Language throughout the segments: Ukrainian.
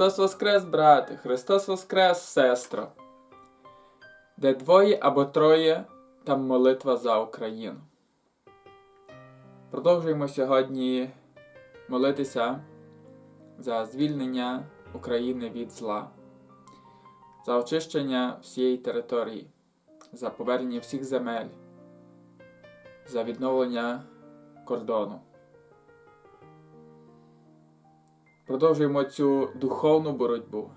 Христос Воскрес, брате, Христос Воскрес, сестро. Де двоє або троє, там молитва за Україну. Продовжуємо сьогодні молитися за звільнення України від зла, за очищення всієї території, за повернення всіх земель, за відновлення кордону. Продовжуємо цю духовну боротьбу.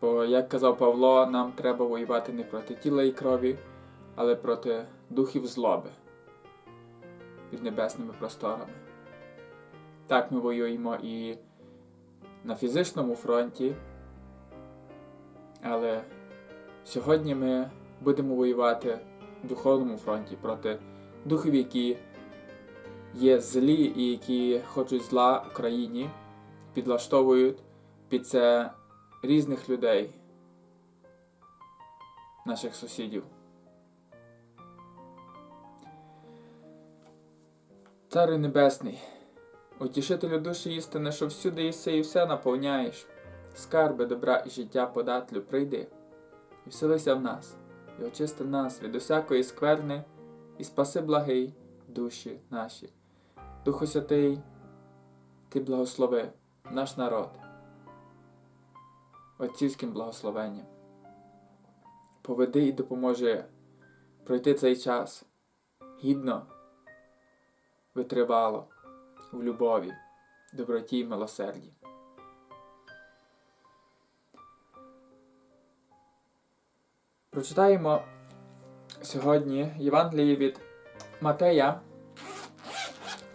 Бо, як казав Павло, нам треба воювати не проти тіла і крові, але проти духів злоби під небесними просторами. Так ми воюємо і на фізичному фронті, але сьогодні ми будемо воювати в духовному фронті проти духів, які є злі і які хочуть зла Україні, підлаштовують під це різних людей, наших сусідів. Царю Небесний, утішителю душі істини, що всюди єси і все наповняєш, скарби добра і життя податлю, прийди і вселися в нас, і очисти нас від усякої скверни, і спаси благий душі наші. Духу Святий, Ти благослови наш народ отцівським благословенням. Поведи і допоможи пройти цей час гідно, витривало, в любові, доброті й милосерді. Прочитаємо сьогодні Євангеліє від Матея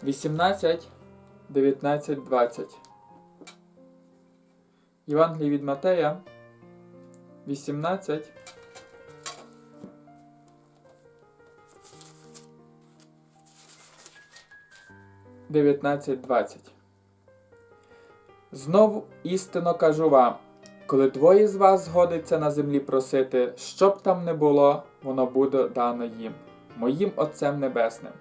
18, 19, 20. Євангеліє від Матея 18. Дев'ятнадцять двадцять. Знову істинно кажу вам, коли двоє з вас згодиться на землі просити, що б там не було, воно буде дано їм, моїм Отцем Небесним.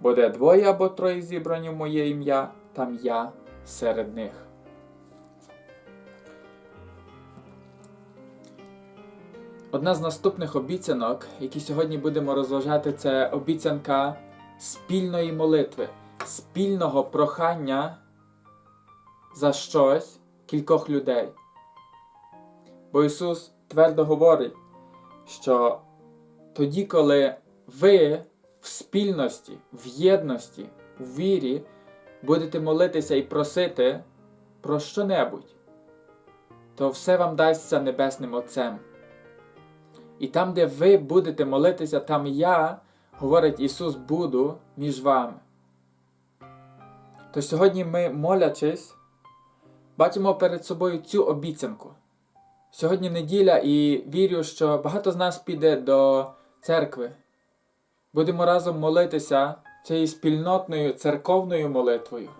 Бо двоє або троє зібрані в моє ім'я, там я серед них. Одна з наступних обіцянок, які сьогодні будемо розважати, це обіцянка спільної молитви, спільного прохання за щось кількох людей. Бо Ісус твердо говорить, що тоді, коли ви спільності, в єдності, в вірі будете молитися і просити про що-небудь, то все вам дасться Небесним Отцем. І там, де ви будете молитися, там я, говорить Ісус, буду між вами. То сьогодні ми, молячись, бачимо перед собою цю обіцянку. Сьогодні неділя і вірю, що багато з нас піде до церкви. Будемо разом молитися цією спільнотною церковною молитвою.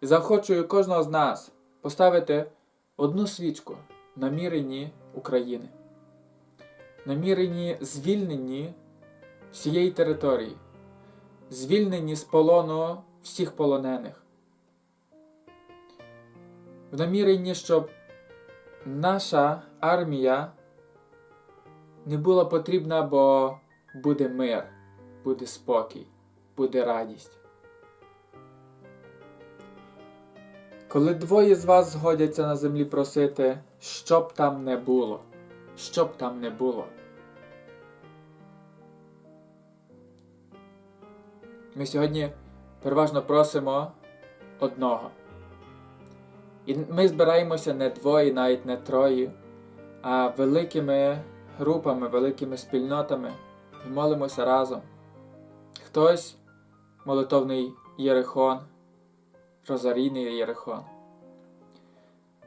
І заохочую кожного з нас поставити одну свічку на мірені України, на мірені звільненні всієї території, звільненні з полону всіх полонених. В наміренні, щоб наша армія не була потрібна, бо буде мир, буде спокій, буде радість. Коли двоє з вас згодяться на землі просити, щоб там не було, щоб там не було. Ми сьогодні переважно просимо одного. І ми збираємося не двоє, навіть не троє, а великими групами, великими спільнотами і молимося разом. Хтось молитовний Єрихон, Розарійний Єрихон,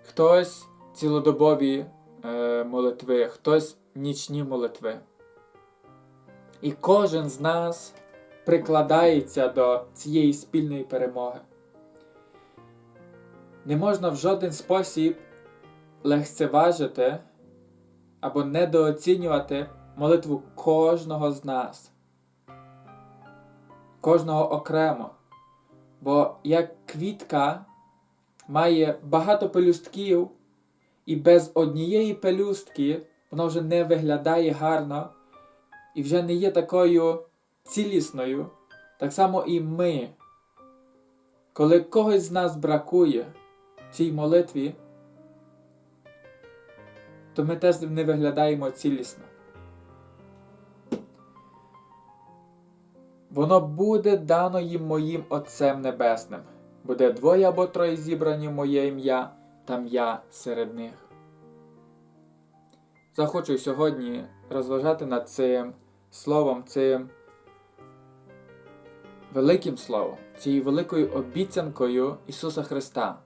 хтось цілодобові е, молитви, хтось нічні молитви. І кожен з нас прикладається до цієї спільної перемоги. Не можна в жоден спосіб легцеважити або недооцінювати молитву кожного з нас, кожного окремо. Бо як квітка має багато пелюстків, і без однієї пелюстки вона вже не виглядає гарно і вже не є такою цілісною. Так само і ми. Коли когось з нас бракує в цій молитві, то ми теж не виглядаємо цілісно. Воно буде дано їм моїм Отцем Небесним. Буде двоє або троє зібрані моє ім'я, там я серед них. Захочу сьогодні розважати над цим словом, цим великим словом, цією великою обіцянкою Ісуса Христа,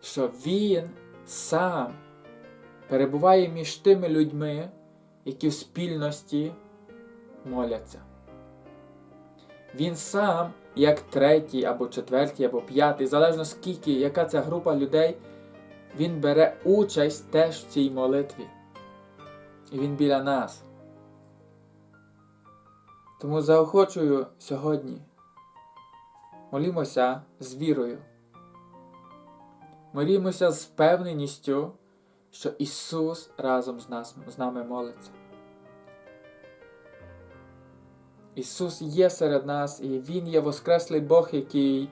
що Він сам перебуває між тими людьми, які в спільності моляться. Він сам, як третій, або четвертий, або п'ятий, залежно скільки, яка ця група людей, він бере участь теж в цій молитві. І він біля нас. Тому заохочую сьогодні. Молімося з вірою. Молімося з впевненістю, що Ісус разом з, нас, з нами молиться. Ісус є серед нас, і Він є Воскреслий Бог, який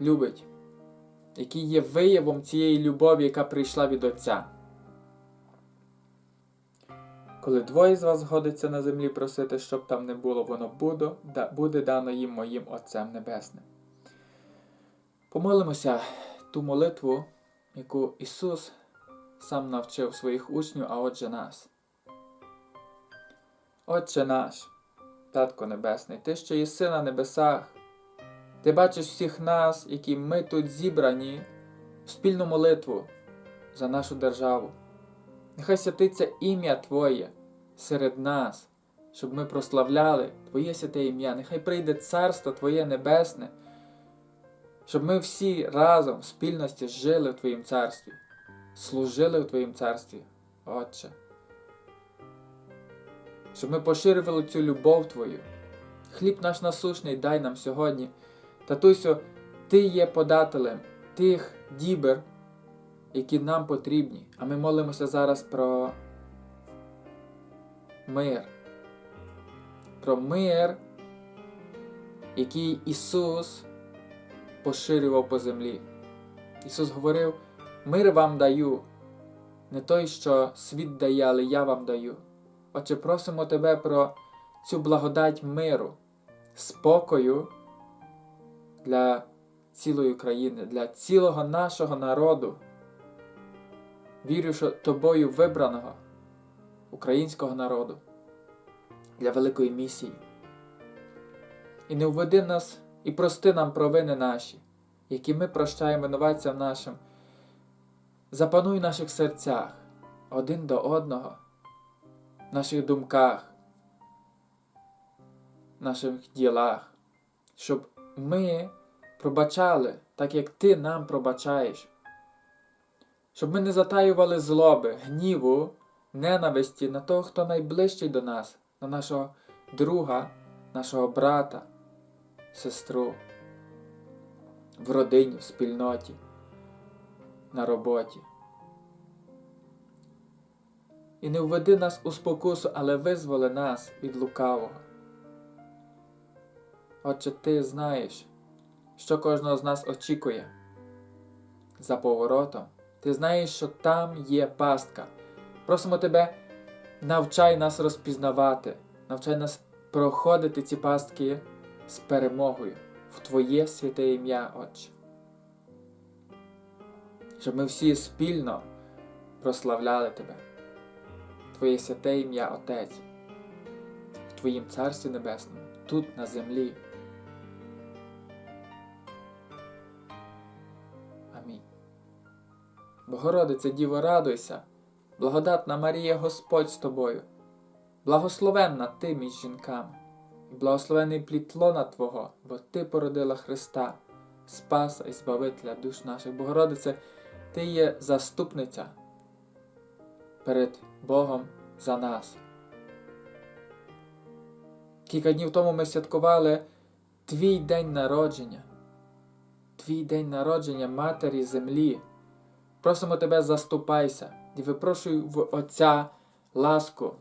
любить, який є виявом цієї любові, яка прийшла від Отця. Коли двоє з вас згодиться на землі просити, щоб там не було, воно буде, буде дано їм моїм Отцем Небесним. Помолимося ту молитву, яку Ісус сам навчив своїх учнів, а отже нас. Отче наш, Татко Небесний, Ти, що єси на небесах, Ти бачиш всіх нас, які ми тут зібрані в спільну молитву за нашу державу. Нехай святиться ім'я Твоє серед нас, щоб ми прославляли Твоє святе ім'я. Нехай прийде царство Твоє Небесне, щоб ми всі разом в спільності жили в Твоїм царстві, служили в Твоїм царстві, Отче. Щоб ми поширювали цю любов Твою. Хліб наш насушний дай нам сьогодні. Татусю, Ти є подателем тих дібер, які нам потрібні. А ми молимося зараз про мир. Про мир, який Ісус поширював по землі. Ісус говорив: Мир вам даю, не той, що світ дає, але я вам даю. Отже, просимо Тебе про цю благодать миру, спокою для цілої країни, для цілого нашого народу. Вірю, що тобою вибраного українського народу для великої місії. І не введи нас і прости нам провини наші, які ми прощаємо винуватцям нашим. Запануй в наших серцях один до одного, наших думках, наших ділах, щоб ми пробачали, так як Ти нам пробачаєш щоб ми не затаювали злоби, гніву, ненависті на того, хто найближчий до нас, на нашого друга, нашого брата, сестру, в родині, в спільноті, на роботі. І не введи нас у спокусу, але визволи нас від лукавого. Отче, ти знаєш, що кожного з нас очікує за поворотом. Ти знаєш, що там є пастка. Просимо тебе, навчай нас розпізнавати, навчай нас проходити ці пастки з перемогою в Твоє святе ім'я, Отче. Щоб ми всі спільно прославляли Тебе, Твоє святе ім'я, Отець, в Твоїм Царстві Небесному, тут на землі. Амінь. Богородице Діво, радуйся, благодатна Марія Господь з тобою, благословенна ти між жінками, і благословений плід лона Твого, бо Ти породила Христа, Спаса і Збавителя душ наших. Богородице, Ти є заступниця перед Богом за нас. Кілька днів тому ми святкували Твій день народження, твій день народження Матері Землі. Просимо тебе, заступайся і випрошую в Отця ласку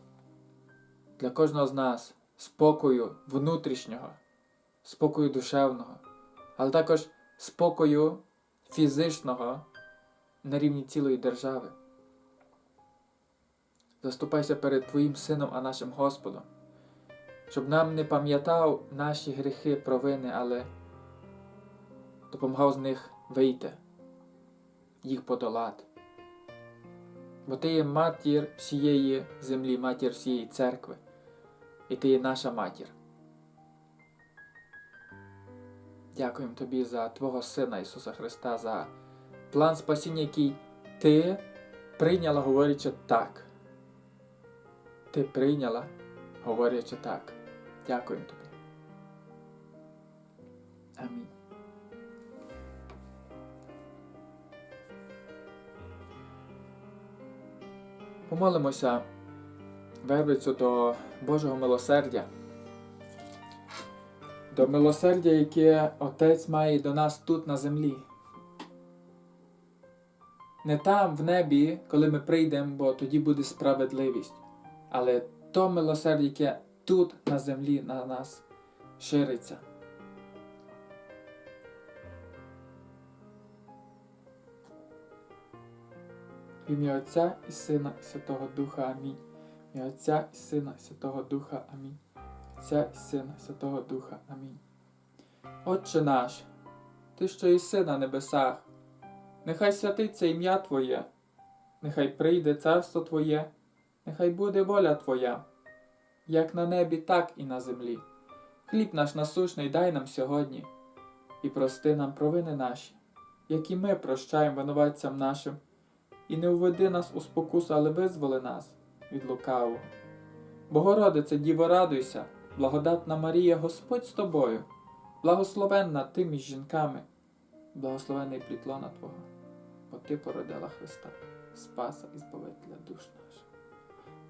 для кожного з нас, спокою внутрішнього, спокою душевного, але також спокою фізичного на рівні цілої держави. Заступайся перед Твоїм Сином, а нашим Господом, щоб нам не пам'ятав наші гріхи, провини, але допомагав з них вийти, їх подолати. Бо Ти є матір всієї землі, матір всієї церкви, і Ти є наша матір. Дякуємо Тобі за Твого Сина Ісуса Христа, за план спасіння, який Ти прийняла, говорячи так. Ти прийняла, говорячи так. Дякуємо Тобі. Амінь. Помолимося вервицю до Божого милосердя, до милосердя, яке Отець має до нас тут на землі. Не там, в небі, коли ми прийдемо, бо тоді буде справедливість, але то милосердя, яке тут на землі на нас шириться. В ім'я Отця і Сина і Святого Духа Амінь. В ім'я Отця і Сина і Святого Духа Амінь. Отця і Сина і Святого Духа Амінь. Отче наш, Ти, що єси на небесах, нехай святиться ім'я Твоє, нехай прийде царство Твоє, нехай буде воля Твоя, як на небі, так і на землі. Хліб наш насущний дай нам сьогодні, і прости нам провини наші, які ми прощаємо винуватцям нашим, і не уведи нас у спокусу, але визволи нас від лукавого. Богородице, Діво, радуйся, благодатна Марія, Господь з тобою, благословенна ти між жінками, благословений плітлона Твого, бо Ти породила Христа, Спаса і Збавителя душ.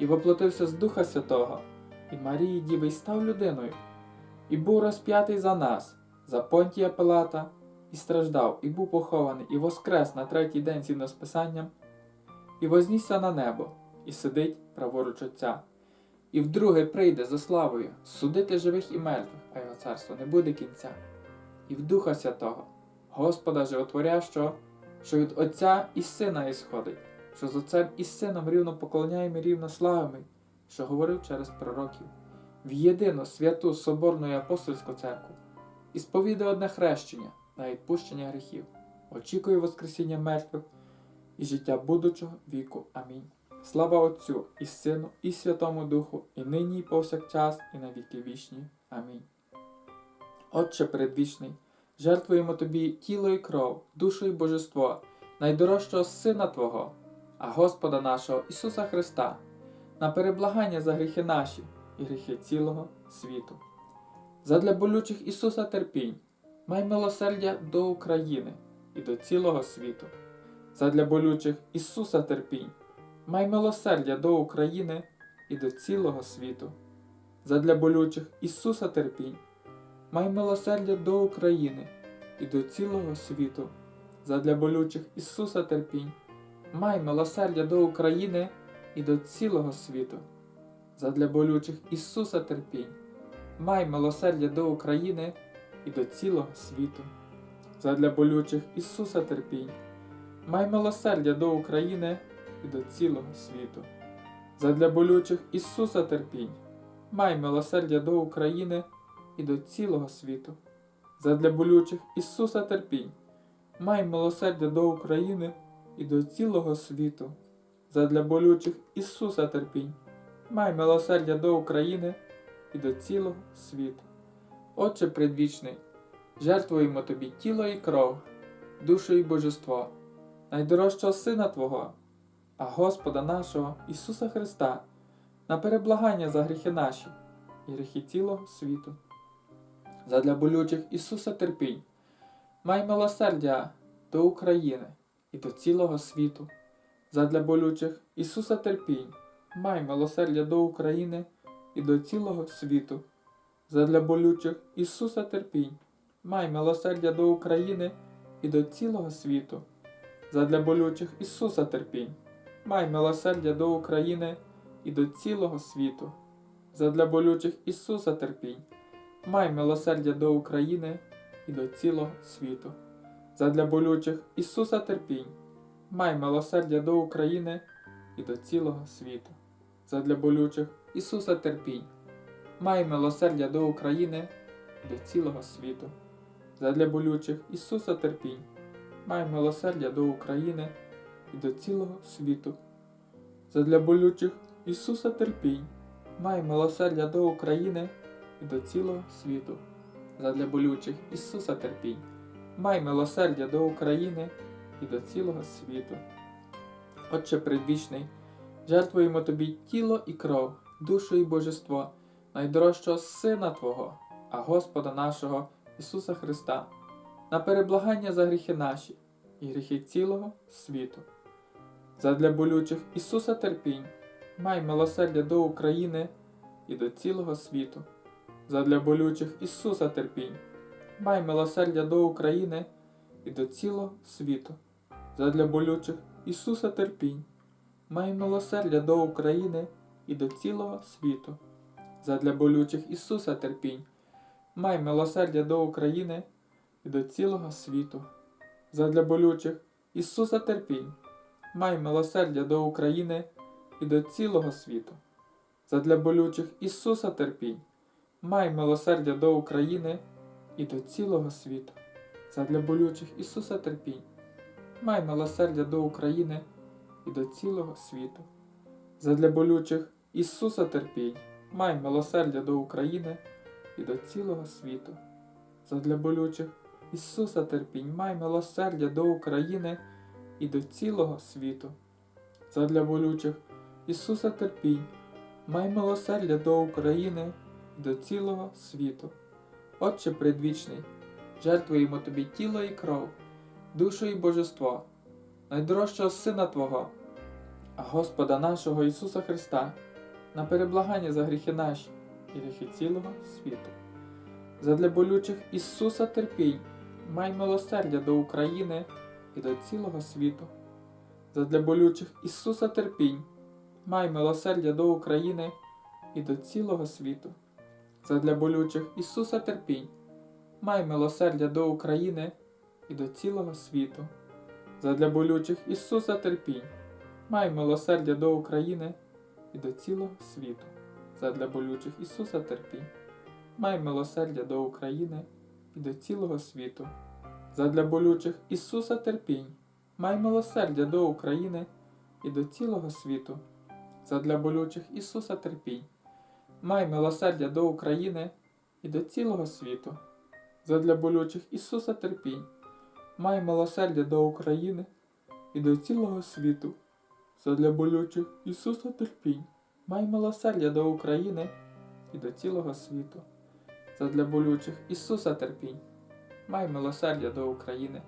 і воплотився з Духа Святого, і Марії Діви став людиною, і був розп'ятий за нас, за Понтія Пилата, і страждав, і був похований, і воскрес на третій день згідно з і вознісся на небо, і сидить праворуч Отця. І вдруге прийде за славою судити живих і мертвих, а його царство не буде кінця. І в Духа Святого, Господа Животворящого, що від Отця і Сина ісходить, що з Отцем і Сином рівно поклоняємо і рівно славимо, що говорив через пророків, в єдину святу Соборну і апостольську церкву, і сповідає одне хрещення на відпущення гріхів, очікує Воскресіння мертвих і життя будучого віку. Амінь. Слава Отцю і Сину, і Святому Духу, і нині, і повсякчас, і на віки вічні. Амінь. Отче предвічний, жертвуємо Тобі тіло і кров, душу і божество, найдорожчого Сина Твого, а Господа нашого Ісуса Христа, на переблагання за гріхи наші і гріхи цілого світу. Задля болючих Ісуса терпінь, май милосердя до України і до цілого світу. Задля болючих Ісуса терпінь, май милосердя до України і до цілого світу. Задля болючих Ісуса терпінь, май милосердя до України і до цілого світу. Задля болючих Ісуса терпінь, май милосердя до України і до цілого світу. Задля болючих Ісуса терпінь, май милосердя до України і до цілого світу. Задля болючих Ісуса терпінь, май милосердя до України і до цілого світу. Задля болючих Ісуса терпінь, май милосердя до України і до цілого світу. Задля болючих Ісуса терпінь, май милосердя до України і до цілого світу. Задля болючих Ісуса терпінь, май милосердя до України і до цілого світу. Отче предвічний, жертвуємо Тобі тіло і кров, душу і божество, найдорожчого Сина Твого, а Господа нашого Ісуса Христа, на переблагання за гріхи наші і гріхи цілого світу. Задля болючих Ісуса терпінь, май милосердя до України і до цілого світу. Задля болючих Ісуса терпінь, май милосердя до України і до цілого світу. Задля болючих Ісуса терпінь, май милосердя до України і до цілого світу. Задля болючих Ісуса терпінь, май милосердя до України і до цілого світу. Задля болючих Ісуса терпінь, май милосердя до України і до цілого світу. Задля болючих Ісуса терпінь, май милосердя до України і до цілого світу. Задля болючих Ісуса терпінь, май милосердя до України і до цілого світу. Задля болючих Ісуса терпінь, май милосердя до України і до цілого світу. Задля болючих Ісуса терпінь, май милосердя до України і до цілого світу. Задля болючих Ісуса терпінь, май милосердя до України і до цілого світу. Отче предвічний, жертвуємо Тобі тіло і кров, душу і божество, найдорожчого Сина Твого, а Господа нашого Ісуса Христа, на переблагання за гріхи наші і гріхи цілого світу. Задля болючих Ісуса терпінь, май милосердя до України і до цілого світу. Задля болючих Ісуса терпінь, май милосердя до України і до цілого світу. Задля болючих Ісуса терпінь, май милосердя до України і до цілого світу. Задля болючих Ісуса терпінь, май милосердя до України і до цілого світу. Задля болючих Ісуса терпінь, май милосердя до України і до цілого світу. Задля болючих Ісуса терпінь, май милосердя до України і до цілого світу. Задля болючих Ісуса терпінь, май милосердя до України і до цілого світу. Задля болючих Ісуса терпінь, май милосердя до України і до цілого світу. Задля болючих Ісуса терпінь, май милосердя до України і до цілого світу. Задля болючих Ісуса терпінь, май милосердя до України і до цілого світу. Отче предвічний, жертвуємо Тобі тіло і кров, душу і божество, найдорожчого Сина Твого, Господа нашого Ісуса Христа, на переблагання за гріхи наші і гріхи цілого світу. Задля болючих Ісуса терпінь, май милосердя до України і до цілого світу. Задля болючих Ісуса терпінь, май милосердя до України і до цілого світу. Задля болючих Ісуса терпінь, май милосердя до України і до цілого світу. Задля болючих Ісуса терпінь, май милосердя до України і до цілого світу. Задля болючих Ісуса терпінь, май милосердя до України і до цілого світу. Задля болючих Ісуса терпінь, май милосердя до України і до цілого світу. Задля болючих Ісуса терпінь, май милосердя до України і до цілого світу. Задля болючих Ісуса терпінь, май милосердя до України і до цілого світу. Задля болючих Ісуса терпінь, май милосердя до України і до цілого світу. Задля болючих Ісуса терпінь, май милосердя до України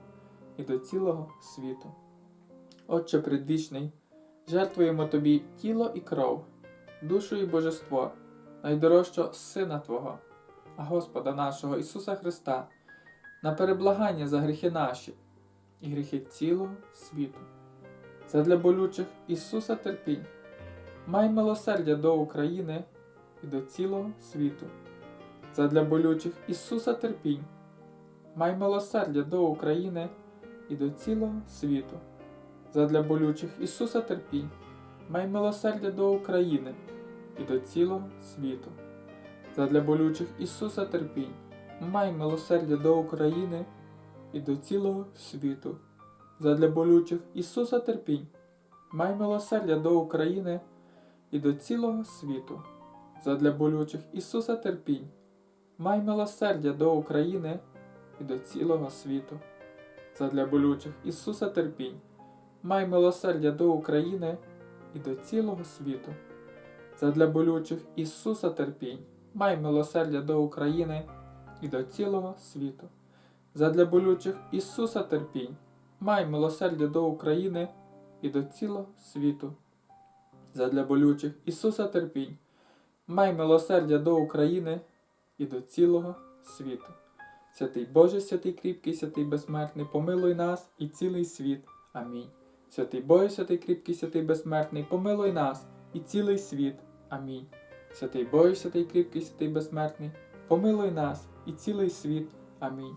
і до цілого світу. Отче предвічний, жертвуємо Тобі тіло і кров, душу і божество, найдорожчого Сина Твого, Господа нашого Ісуса Христа, на переблагання за гріхи наші і гріхи цілого світу. Задля болючих Ісуса терпінь, май милосердя до України і до цілого світу. Задля болючих Ісуса терпінь, май милосердя до України і до цілого світу. Задля болючих Ісуса терпінь, май милосердя до України і до цілого світу. Задля болючих Ісуса терпінь, май милосердя до України і до цілого світу. Задля болючих Ісуса терпінь, май милосердя до України і до цілого світу. Задля болючих Ісуса терпінь, май милосердя до України і до цілого світу. задля болючих Ісуса терпінь, май милосердя до України і до цілого світу. Задля болючих Ісуса терпінь, май милосердя до України і до цілого світу. Задля болючих Ісуса терпінь, май милосердя до України і до цілого світу. Задля болючих Ісуса терпінь, май милосердя до України і до цілого світу. Святий Боже, святий кріпкий, святий безсмертний, помилуй нас і цілий світ. Амінь. Святий Боже, святий кріпкий, святий безсмертний, помилуй нас і цілий світ. Амінь. Святий Боже, святий кріпкий, святий безсмертний, помилуй нас і цілий світ. Амінь.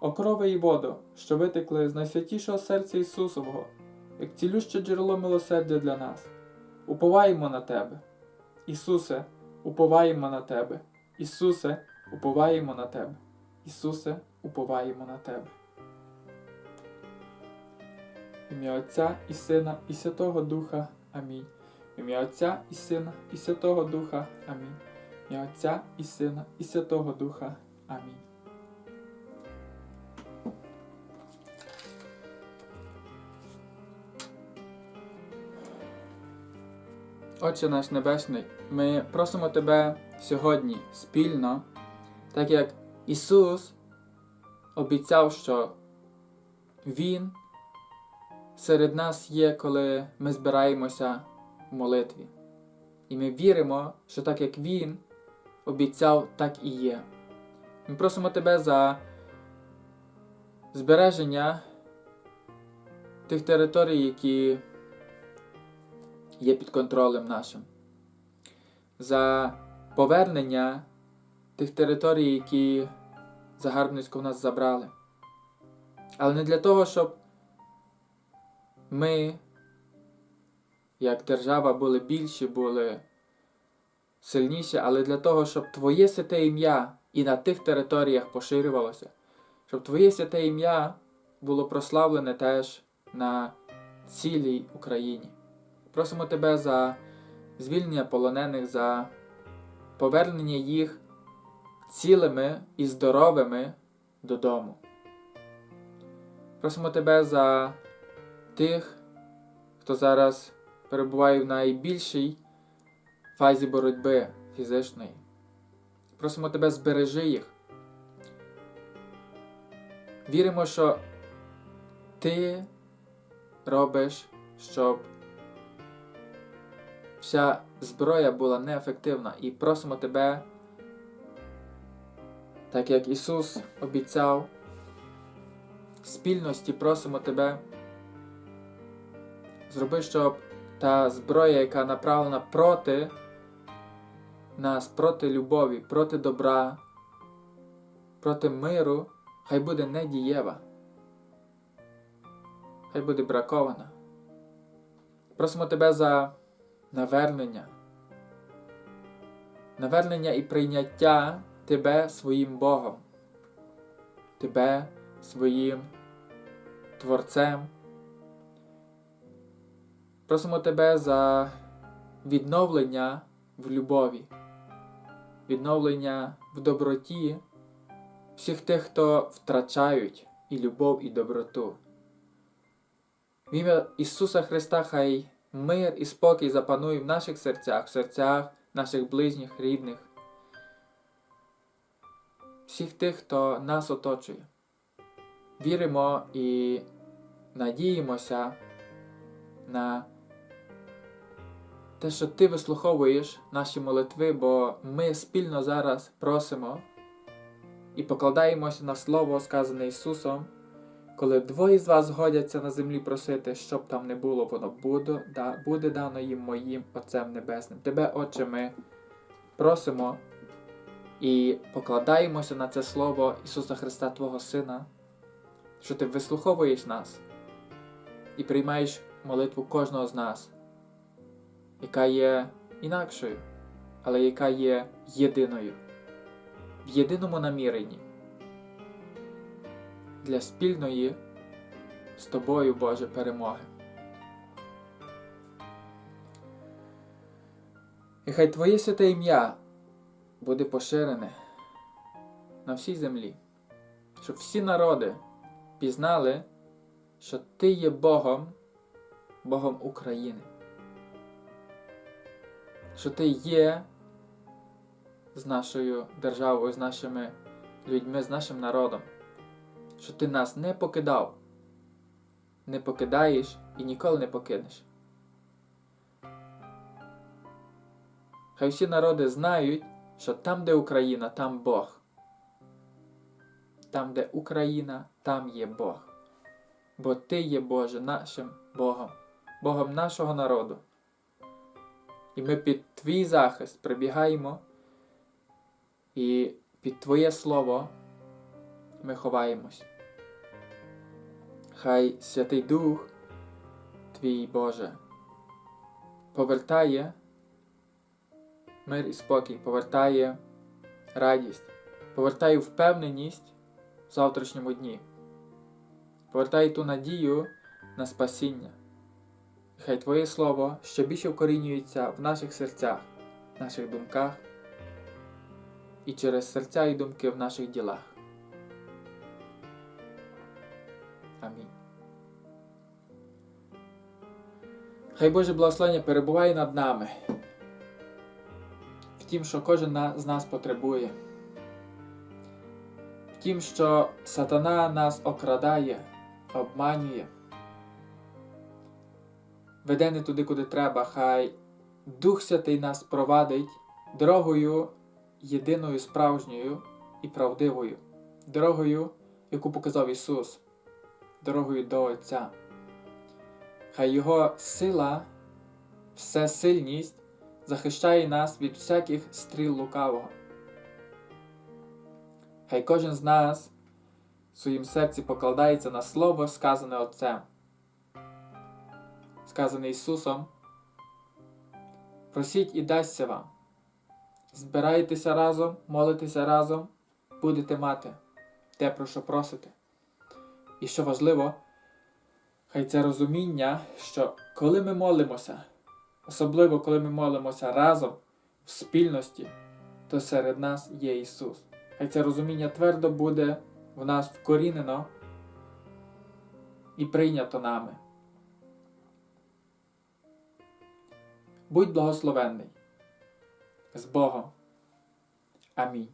О і воду, що витекли з найсвятішого серця Ісусового, як цілюще джерело милосердя для нас. Уповаємо на Тебе. Ісусе, уповаємо на Тебе. Ісусе, уповаємо на Тебе. Ісусе, уповаємо на Тебе. Ім'я Отця і Сина, і Святого Духа. Амінь. В ім'я Отця і Сина, і Святого Духа. Амінь. В ім'я Отця і Сина, і Святого Духа. Амінь. Отче наш Небесний, ми просимо Тебе сьогодні спільно, так як Ісус обіцяв, що Він серед нас є, коли ми збираємося молитві. І ми віримо, що так як Він обіцяв, так і є. Ми просимо Тебе за збереження тих територій, які є під контролем нашим, за повернення тих територій, які загарбницько в нас забрали. Але не для того, щоб ми, як держава, були більші, були сильніші, але для того, щоб Твоє святе ім'я і на тих територіях поширювалося, щоб Твоє святе ім'я було прославлене теж на цілій Україні. Просимо Тебе за звільнення полонених, за повернення їх цілими і здоровими додому. Просимо Тебе за тих, хто зараз перебуває в найбільшій фазі боротьби фізичної. Просимо Тебе збережи їх. Віримо, що Ти робиш, щоб вся зброя була неефективна і просимо Тебе, так як Ісус обіцяв, спільності просимо Тебе, зроби, щоб та зброя, яка направлена проти нас, проти любові, проти добра, проти миру, хай буде недієва, хай буде бракована. Просимо Тебе за навернення, навернення і прийняття Тебе своїм Богом, Тебе своїм Творцем. Просимо Тебе за відновлення в любові, відновлення в доброті всіх тих, хто втрачають і любов, і доброту. В ім'я Ісуса Христа Хай мир і спокій запанує в наших серцях, в серцях наших ближніх, рідних, всіх тих, хто нас оточує. Віримо і надіємося на те, що Ти вислуховуєш наші молитви, бо ми спільно зараз просимо і покладаємося на Слово, сказане Ісусом. Коли двоє з вас згодяться на землі просити, щоб там не було, воно буде, да, буде дано їм моїм Отцем Небесним. Тебе, Отче, ми просимо і покладаємося на це Слово Ісуса Христа, Твого Сина, що Ти вислуховуєш нас і приймаєш молитву кожного з нас, яка є інакшою, але яка є єдиною, в єдиному наміренні для спільної з тобою, Боже, перемоги. І хай Твоє святе ім'я буде поширене на всій землі, щоб всі народи пізнали що Ти є Богом, Богом України. Що Ти є з нашою державою, з нашими людьми, з нашим народом. Що Ти нас не покидав, не покидаєш і ніколи не покинеш. Хай всі народи знають, що там, де Україна, там Бог. Там, де Україна, там є Бог. Бо Ти є Боже нашим Богом, Богом нашого народу. І ми під Твій захист прибігаємо, і під Твоє Слово ми ховаємось. Хай Святий Дух, Твій Боже, повертає мир і спокій, повертає радість, повертає впевненість в завтрашньому дні, повертає ту надію на спасіння. Хай Твоє Слово ще більше вкорінюється в наших серцях, в наших думках і через серця і думки в наших ділах. Амінь. Хай Боже благословення перебуває над нами. В тім, що кожен з нас потребує. В тім, що сатана нас окрадає, обманює. Веде не туди, куди треба, хай Дух Святий нас провадить дорогою єдиною справжньою і правдивою, дорогою, яку показав Ісус, дорогою до Отця. Хай Його сила, всесильність захищає нас від всяких стріл лукавого. Хай кожен з нас в своїм серці покладається на слово, сказане Отцем, сказане Ісусом. Просіть і дасться вам. Збирайтеся разом, молитеся разом, будете мати те, про що просите. І що важливо, хай це розуміння, що коли ми молимося, особливо коли ми молимося разом в спільності, то серед нас є Ісус. Хай це розуміння твердо буде в нас вкорінено і прийнято нами. Будь благословенний з Богом. Амінь.